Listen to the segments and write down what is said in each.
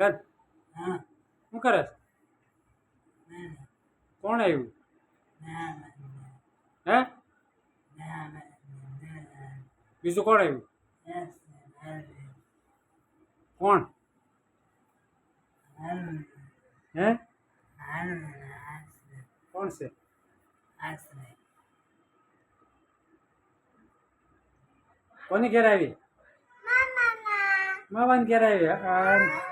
બેન હા. શું કરે છે? કોણ આવ્યું? હે? બીજું કોણ આવ્યું? કોણ? હે? કોણ છે? કોની ઘેર આવી? મામાની ઘેર આવી. આ.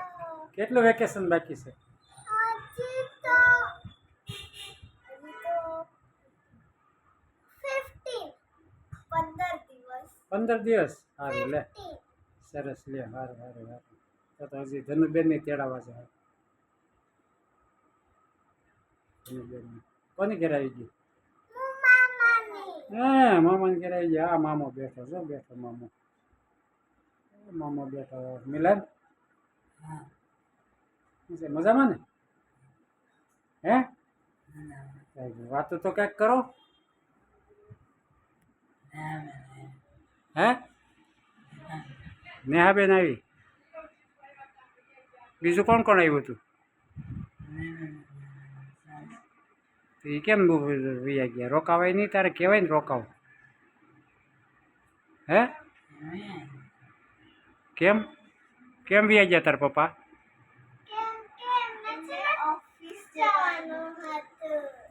કેટલું વેકેશન બાકી છે? પંદર દિવસ. સારું લે. સરસ લે સારું સારું સારું. તો તો હજી ધનુબેનની તેડાવા છે. ધનુબેન કોની ઘેર આવી ગઈ? હા મામાની. ઘેર આવી ગયા આ મામો બેઠો છો બેઠો મામો. મામો બેઠો મિલન? છે મજામાં ને? હે? વાતો તો કંઈક કરો. હે? નેહાબેન આવી. બીજું કોણ કોણ આવ્યું હતું? એ કેમ વૈયા ગયા? રોકાવાય નહીં, તારે કહેવાય ને રોકાવ. હે? કેમ? કેમ વૈયા ગયા તારા પપ્પા?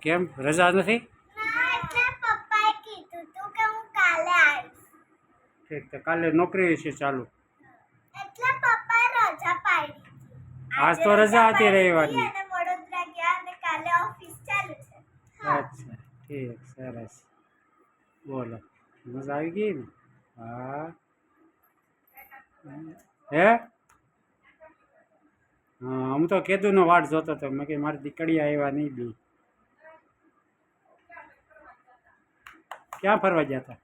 કેમ? રજા નથી? ઠીક તો કાલે નોકરી છે ચાલુ. આજ તો રજા હતી રવિવારની. અચ્છા ઠીક સરસ. બોલો મજા આવી ગઈ ને? હા. હે? હા હું તો કેદુનો વાટ જોતો હતો. મેં કે મારી દીકરી આવ્યા નહીં બી. ક્યાં ફરવા ગયા હતા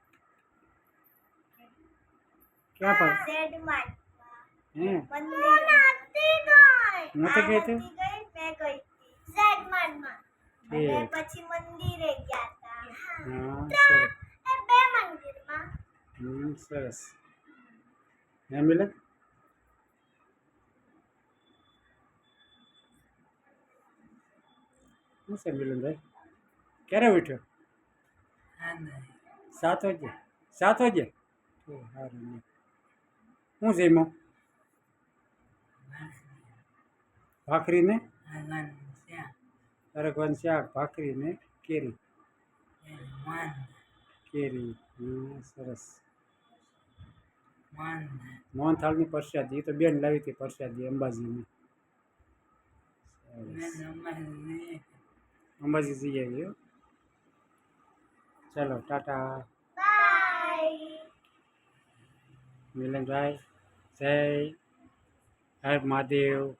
ક્યાં ફર ઝેડ માર્ટમાં હે મંદિર નથી ગઈ નહોતી ગઈ તું? આ નથી ગઈ મેં ગઈ હતી ઝેડ માર્ટમાં અને ઠીક. પછી મંદિરે ગયા હતા હા સરસ એ બે મંદિરમાં હમ સરસ હે મિલન શું છે મિલનભાઈ ક્યારે ઉઠ્યો સાત વાગે સાત તો સારું શું જમ્યો ભાખરી ને તરકવાન શાક ભાખરી ને કેરી કેરી સરસ. મોહનથાળની પ્રસાદી તો બેન લાવી હતી પ્રસાદી અંબાજીની. અંબાજી જઈ આવી હો. ચાલો ટાટા. મિલનભાઈ જય. હર મહાદેવ.